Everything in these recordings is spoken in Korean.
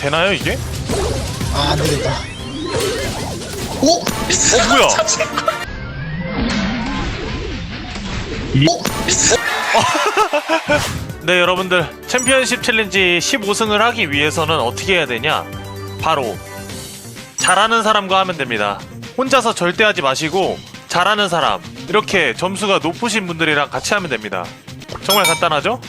되나요 이게? 아 안 되겠다 오? 어 뭐야? 오? 네 여러분들 챔피언십 챌린지 15승을 하기 위해서는 어떻게 해야 되냐 바로 잘하는 사람과 하면 됩니다 혼자서 절대 하지 마시고 잘하는 사람 이렇게 점수가 높으신 분들이랑 같이 하면 됩니다 정말 간단하죠?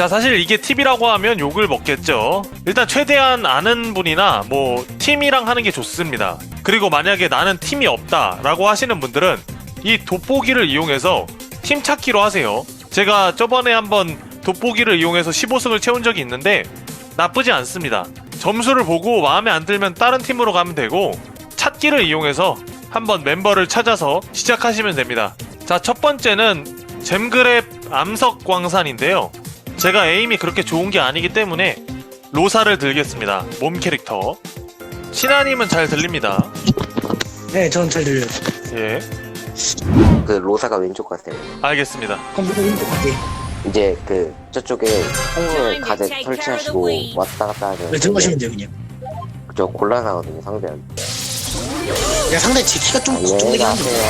자 사실 이게 팁이라고 하면 욕을 먹겠죠. 일단 최대한 아는 분이나 뭐 팀이랑 하는 게 좋습니다. 그리고 만약에 나는 팀이 없다 라고 하시는 분들은 이 돋보기를 이용해서 팀 찾기로 하세요. 제가 저번에 한번 돋보기를 이용해서 15승을 채운 적이 있는데 나쁘지 않습니다. 점수를 보고 마음에 안 들면 다른 팀으로 가면 되고 찾기를 이용해서 한번 멤버를 찾아서 시작하시면 됩니다. 자 첫 번째는 잼그랩 암석광산인데요 제가 에임이 그렇게 좋은 게 아니기 때문에 로사를 들겠습니다. 몸 캐릭터. 신하님은 잘 들립니다. 네 저는 잘 들려요 예, 그 로사가 왼쪽 같아요. 알겠습니다. 컴퓨터 윈도 갈게 이제 그 저쪽에 통로 가재 설치하시고 왔다 갔다 하면 네 들어가시면 돼요 그냥 저 곤란하거든요 상대한테. 야 상당히 제 키가 좀 안녕히 걱정되긴 한데 가세요.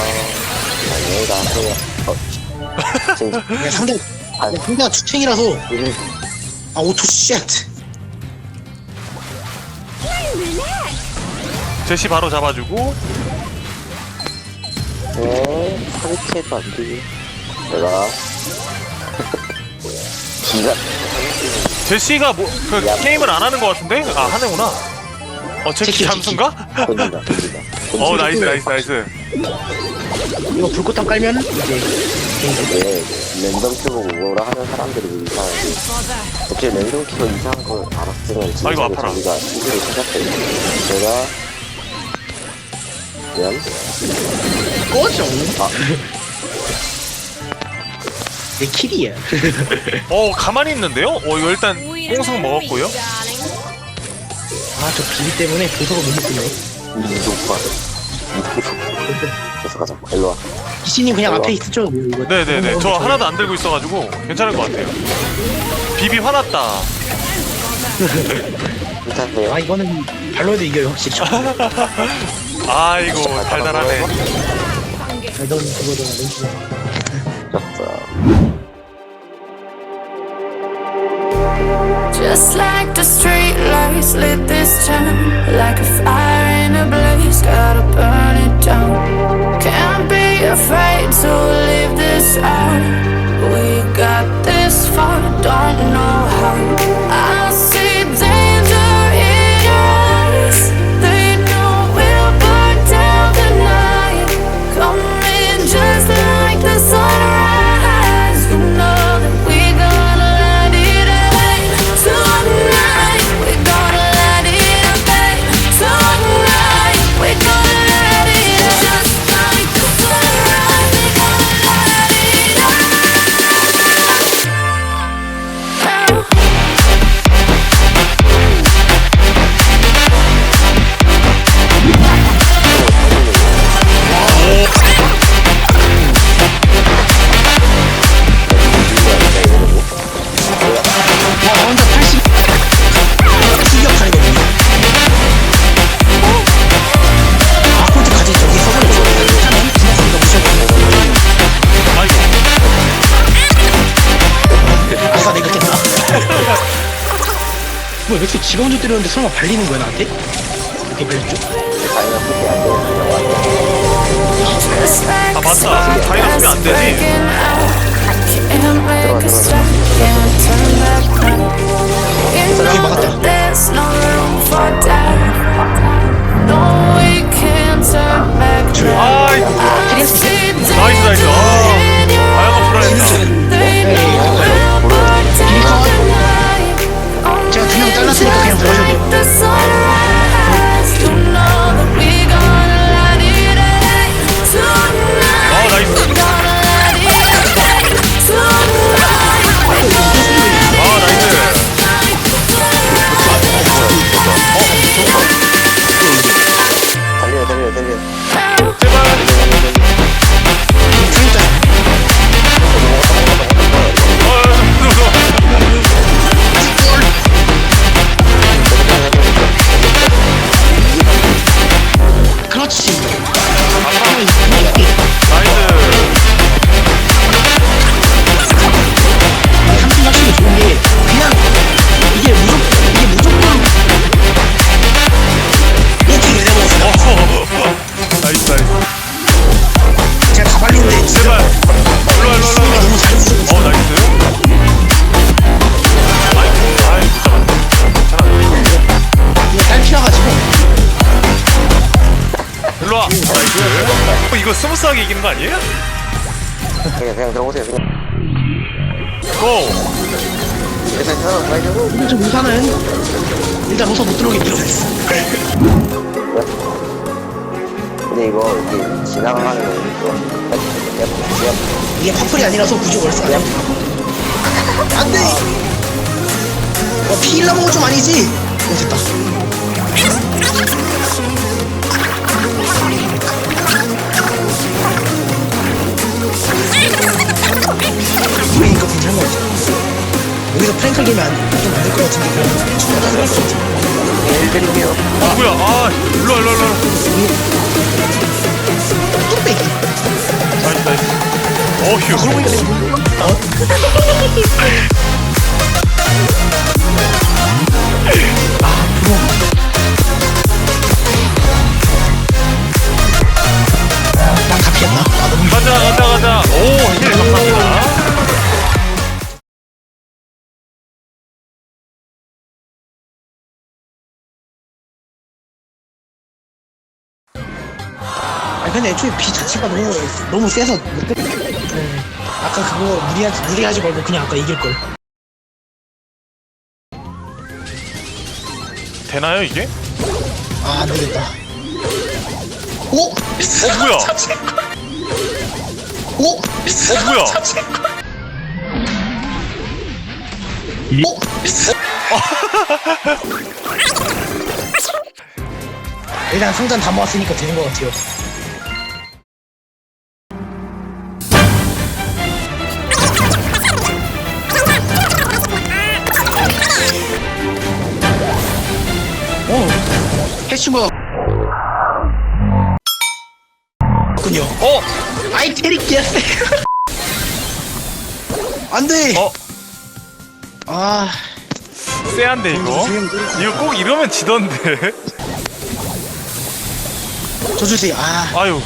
안녕히 가세요. 어, 진짜 야 상당히 아. 야, 상대가 추탱이라서 아 오토 쉣 제시 바로 잡아주고 네 설치해도 안 되지. 내가 기가 제시가 뭐그 게임을 안 하는 것 같은데? 아 하는구나. 어 제키 제키, 잠수인가? 던진다 던진다. 어 나이스 나이스 나이스. 이거 불꽃탕 깔면 이제 네, 랜덤 큐고 뭐라 하는 사람들이 이상한데 어째 랜덤 큐가 이상한 걸 알았으면 진짜 아이고, 아파라. 자기가 스스로 찾았어요 제가 미안 꺼져 아. 내 킬이야 어 가만히 있는데요? 어 이거 일단 꽁승 먹었고요. 아저 비비 때문에 보석을 못 먹네 이동파 계속 가자 일로 와 기씨님 그냥 어. 앞에 있죠 뭐 이거 네네네. 저 하나도 안 들고 있어가지고 괜찮을 것 같아요. 비비 화났다. 괜찮네요 아 이거는 발로 해도 이겨요 확실히 아이고 달달하네. 아, 넌 그거잖아 넌 졌어 Just like the street lights lit this town Like a fire gotta 뭐왜 이렇게 먼저 때렸는데 설마 발리는 거야 나한테? 이렇게 like 아 맞다. 다이나 쓰면 안 되지. A stop, can't turn 그냥 들어오세요 그냥 고! 일단 들어가야죠 근데 저 우산은 일단 우선 못 들어오게 밀어냈어. 근데 이거 이렇게 지나가는 거 이거 이게 파플이 아니라서 굳이 월세 안 해. 안 돼! 어, 피일라 먹은 좀 아니지? 어, 됐다. 그러니까 괜찮은 거 같아. 여기서 프랭클 안, 좀안될것 같은데, 그럼 충분히 할수 있지. 일드리게요 아, 뭐야. 아, 일로 와, 일로 와, 일로 와. 뚝배기. 나이스, 나이스. 어휴. 그러고 보니까 내가 어? 아 근데 애초에 비 자체가 너무 너무 세서 못 때. 네. 아까 그거 무리하지 무리하지 말고 그냥 아까 이길 걸. 되나요, 이게? 아, 안 되겠다. 오? 어, 뭐야? 오? 어, 뭐야? 오? 일단 상단 다 모았으니까 되는 것 같아요. 해슈가 군요. 어? 아이 테리끼야. 안 돼. 어? 아, 쎄한데, 이거? 이거 꼭 이러면 지던데. 저 주세요. 아, 아유,